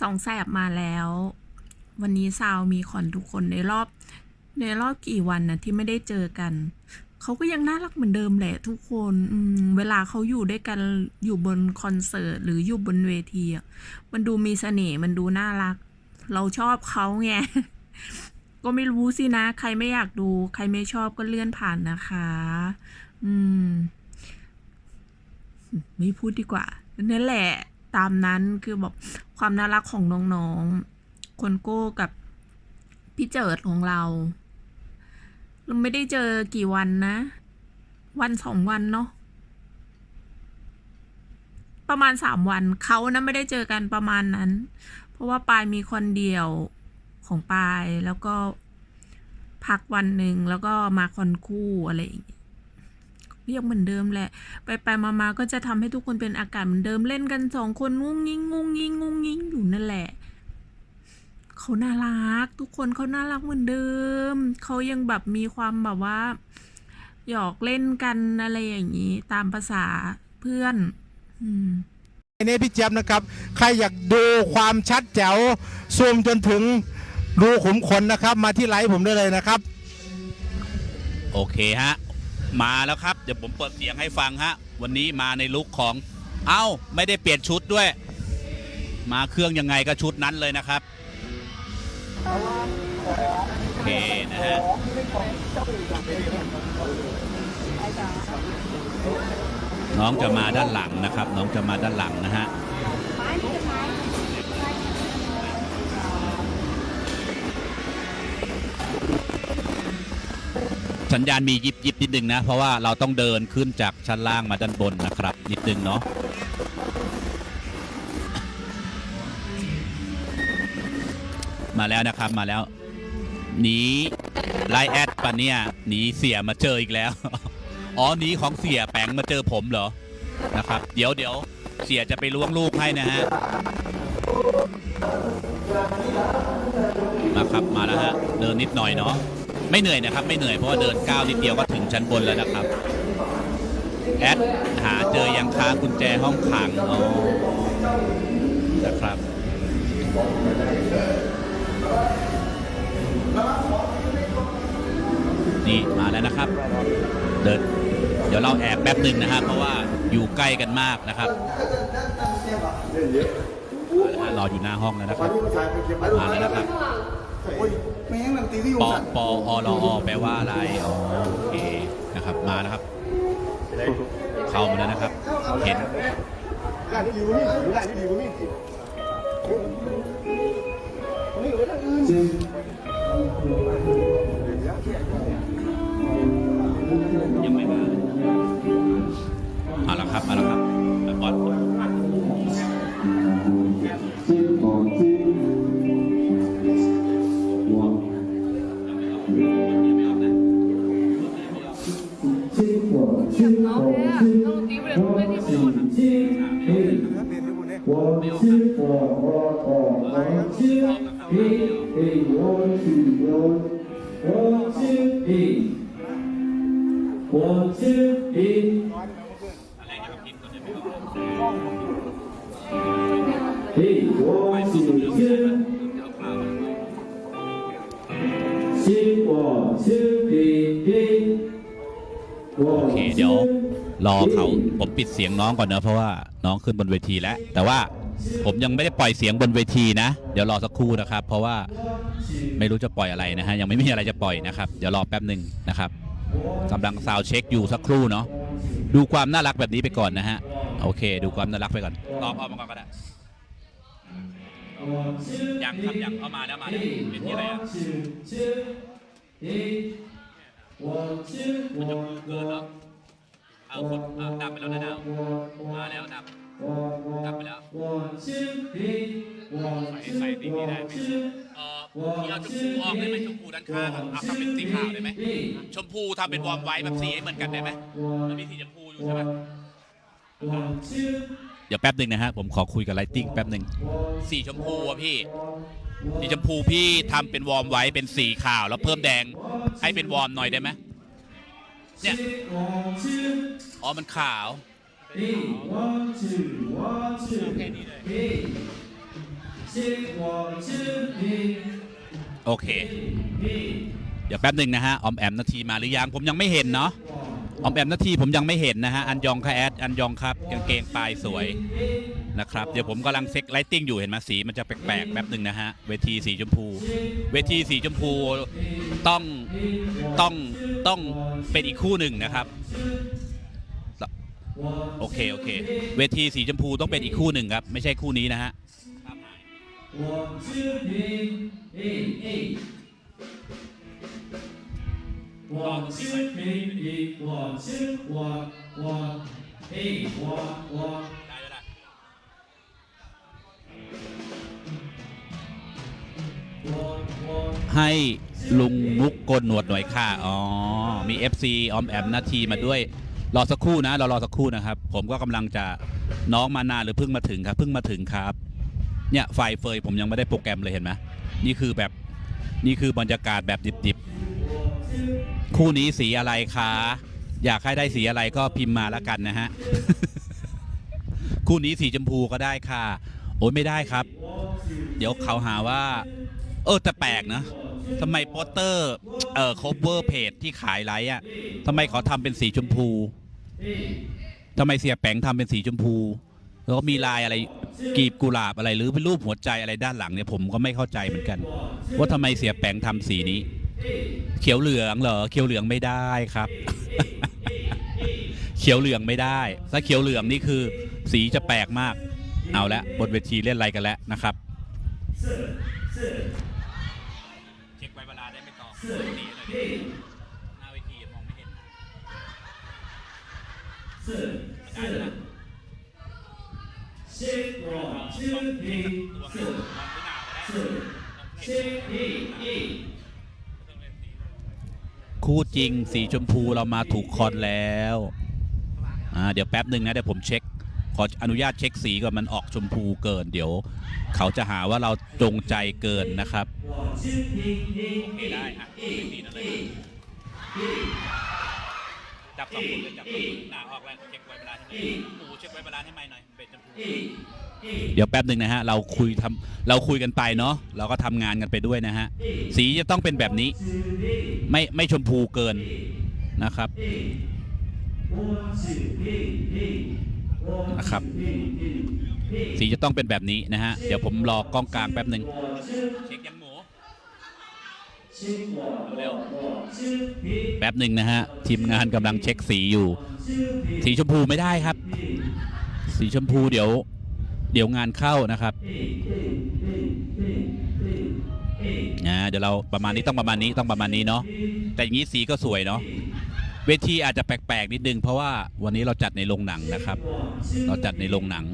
สองแสบมาแล้ว วันนี้ซาวมีคอนทุกคนในรอบ ในรอบกี่วันนะที่ไม่ได้เจอกัน เขาก็ยังน่ารักเหมือนเดิมแหละทุกคนอืเวลาเขาอยู่ด้วยกันอยู่บนคอนเสิร์ตหรืออยู่บนเวทีมันดูมีเสน่ห์มันดูน่ารัก เราชอบเขาไงก็ไม่รู้สินะ ใครไม่อยากดู ใครไม่ชอบก็เลื่อนผ่านนะคะ อืม ไม่พูดดีกว่า นั่นแหละ ตามนั้นคือบอกความน่ารักของน้องๆคนโก้กับพี่เจิดของเราเราไม่ได้เจอกี่วันนะ วันสองวันเนาะประมาณสามวันเขานะไม่ได้เจอกันประมาณนั้น เพราะว่าปายมีคนเดียวของปายแล้วก็พักวันหนึ่งแล้วก็มาคอนคู่อะไรอย่างเงี้ย เรียกเหมือนเดิมแหละ ไปไปมามาก็จะทำให้ทุกคนเป็นอากาศเหมือนเดิมเล่นกันสองคนงุ้งงิ้งงุ้งงิ้งงุ้งงิ้งอยู่นั่นแหละเขาน่ารัก ทุกคนเขาน่ารักเหมือนเดิมเขายังแบบมีความแบบว่า หยอกเล่นกันอะไรอย่างนี้ ตามภาษาเพื่อน อืมนี่พี่เจี๊ยบนะครับ ใครอยากดูความชัดแจ๋วซูมจนถึงรูขุมขนนะครับ มาที่ไลฟ์ผมได้เลยนะครับ โอเคฮะ มาแล้วครับ เดี๋ยวผมเปิดเสียงให้ฟังฮะ วันนี้มาในลุคของ เอ้า ไม่ได้เปลี่ยนชุดด้วย มาเครื่องยังไงก็ชุดนั้นเลยนะครับ โอเคนะฮะน้องจะมาด้านหลังนะครับ น้องจะมาด้านหลังนะฮะ สัญญาณมียิบยิบนิดนึงนะ เพราะว่าเราต้องเดินขึ้นจากชั้นล่างมาด้านบนนะครับ นิดนึงเนาะมาแล้วนะครับมาแล้วหนีไลแอดปะเนี่ยหนีเสียมาเจออีกแล้ว อ๋อหนีของเสียแปงมาเจอผมเหรอนะครับ เดี๋ยวเดี๋ยวเสียจะไปล้วงลูกให้นะฮะมาครับมาแล้วฮะเดินนิดหน่อยเนาะ ไม่เหนื่อยนะครับ ไม่เหนื่อยเพราะว่าเดินก้าวนิดเดียวก็ถึงชั้นบนแล้วนะครับแอดหาเจอยังค้ากุญแจห้องขังอ๋อนะครับนี่มาแล้วนะครับ เดินเดี๋ยวเราแอบแป๊บหนึ่งนะฮะเพราะว่าอยู่ใกล้กันมากนะครับรออยู่หน้าห้องแล้วนะครับมาแล้วนะครับ ไม่งั้นมันตีที่ยุงปอสัตว์ปออรอแปลว่าอะไรอ๋อโอเคนะครับมาแล้วครับ เข้ามาแล้วนะครับ เห็นร้านที่ดีกว่านี่ร้านที่ดีกว่านี่นี่ก็ไปทางอื่นยังไม่มาเลยมาแล้วครับมาแล้วครับแล้วบอส 亲你，我亲我我我我亲你你我许我我亲你，我亲你。我亲亲，我亲你，我亲。 รอเขาผมปิดเสียงน้องก่อนนะเพราะว่าน้องขึ้นบนเวทีแล้ว แต่ว่าผมยังไม่ได้ปล่อยเสียงบนเวทีนะ เดี๋ยวรอสักครู่นะครับ เพราะว่าไม่รู้จะปล่อยอะไรนะฮะยังไม่มีอะไรจะปล่อยนะครับเดี๋ยวรอแป๊บหนึ่งนะครับกำลังซาวเช็คอยู่สักครู่เนาะดูความน่ารักแบบนี้ไปก่อนนะฮะโอเค ดูความน่ารักไปก่อนรอออมาก่อนก็ได้ยังครับยังเอามาแล้วมาแล้วเป็นที่อะไรอะมันจะเกินแล้ว เอาคนเอาดับไปแล้วนะดาวมาแล้วดับดับไปแล้วใส่ใส่ติ๊กนี้ได้ไหมเออพี่เอาชมพูออกได้ไหมชมพูด้านข้างอะเอาทำเป็นสีขาวได้ไหมชมพูทำเป็นวอร์มไว้แบบสีให้เหมือนกันได้ไหมมันมีสีชมพูอยู่ใช่ไหมเดี๋ยวแป๊บหนึ่งนะฮะ ผมขอคุยกับไลติ้งแป๊บหนึ่งสีชมพูอะพี่สีชมพูพี่ทำเป็นวอร์มไว้เป็นสีขาวแล้วเพิ่มแดงให้เป็นวอร์มหน่อยได้ไหม เนี่ย อ๋อ มันขาว โอเค เดี๋ยวแป๊บหนึ่งนะฮะ ออมแอมนาทีมาหรือยัง ผมยังไม่เห็นเนาะ ออมแอมนาทีผมยังไม่เห็นนะฮะ อันยองค่ะแอด อันยองครับกางเกงปลายสวยนะครับ เดี๋ยวผมกำลังเซ็กไลติ้งอยู่เห็นไหมสีมันจะแปลกๆแป๊บหนึ่งนะฮะ เวทีสีชมพู เวทีสีชมพูต้องต้อง ต้องเป็นอีกคู่หนึ่งนะครับ โอเค โอเค เวทีสีชมพูต้องเป็นอีกคู่หนึ่งครับ ไม่ใช่คู่นี้นะฮะให้ ลุงมุกโกนหนวดหน่อยค่ะอ๋อ มี FC ออมแอมนาทีมาด้วย รอสักครู่นะรอรอสักครู่นะครับ ผมก็กำลังจะน้องมานานหรือเพิ่งมาถึงครับ เพิ่งมาถึงครับ เนี่ยไฟเฟยผมยังไม่ได้โปรแกรมเลยเห็นไหมนี่คือแบบนี่คือบรรยากาศแบบดิบๆ คู่นี้สีอะไรคะอยากให้ได้สีอะไรก็พิมพ์มาแล้วกันนะฮะ คู่นี้สีชมพูก็ได้ค่ะ โอ้ยไม่ได้ครับ เดี๋ยวเขาหาว่า เออแต่แปลกนะ ทำไมโปสเตอร์เอ่อ cover page ที่ขายไลท์อะทำไมเขาทำเป็นสีชมพูทำไมเสียแปงทำเป็นสีชมพู แล้วก็มีลายอะไรกีบกุหลาบอะไรหรือเป็นรูปหัวใจอะไรด้านหลังเนี่ยผมก็ไม่เข้าใจเหมือนกัน ว่าทำไมเสียแปงทำสีนี้ เขียวเหลืองเหรอเขียวเหลืองไม่ได้ครับ เขียวเหลืองไม่ได้ ถ้าเขียวเหลืองนี่คือสีจะแปลกมาก เอาละบนเวทีเล่นอะไรกันแล้วนะครับ หน้าเวทีมองไม่เห็นสื่สื่อเช็ครอชื่อพีสื่สื่ช็วอีคู่จริงสีชมพูเรามาถูกคอนแล้ว อ่า เดี๋ยวแป๊บหนึ่งนะ เดี๋ยวผมเช็ค ขออนุญาตเช็คสีก่อนมันออกชมพูเกิน เดี๋ยว เขาจะหาว่าเราจงใจเกินนะครับโอเคได้อะเป็สีนั่นเลยจับสองคนเลยจับหน้าออกแล้วเช็คไว้เวลานซ์ให้หมูเช็คไว้เวลาให้ไหมหน่อยเป็นชมพูเดี๋ยวแป๊บหนึ่งนะฮะเราคุยทำเราคุยกันไปเนาะเราก็ทำงานกันไปด้วยนะฮะสีจะต้องเป็นแบบนี้ ไม่ไม่ชมพูเกินนะครับ นะครับ สีจะต้องเป็นแบบนี้นะฮะ เดี๋ยวผมรอกล้องกลางแป๊บหนึ่งเช็คยังหมูเร็วแป๊บหนึ่งนะฮะ ทีมงานกำลังเช็คสีอยู่ สีชมพูไม่ได้ครับ สีชมพูเดี๋ยว เดี๋ยวงานเข้านะครับนะเดี๋ยวเราประมาณนี้ต้องประมาณนี้ต้องประมาณนี้เนาะแต่อย่างนี้สีก็สวยเนาะ เวทีอาจจะแปลกๆนิดนึงเพราะว่าวันนี้เราจัดในโรงหนังนะครับ เราจัดในโรงหนัง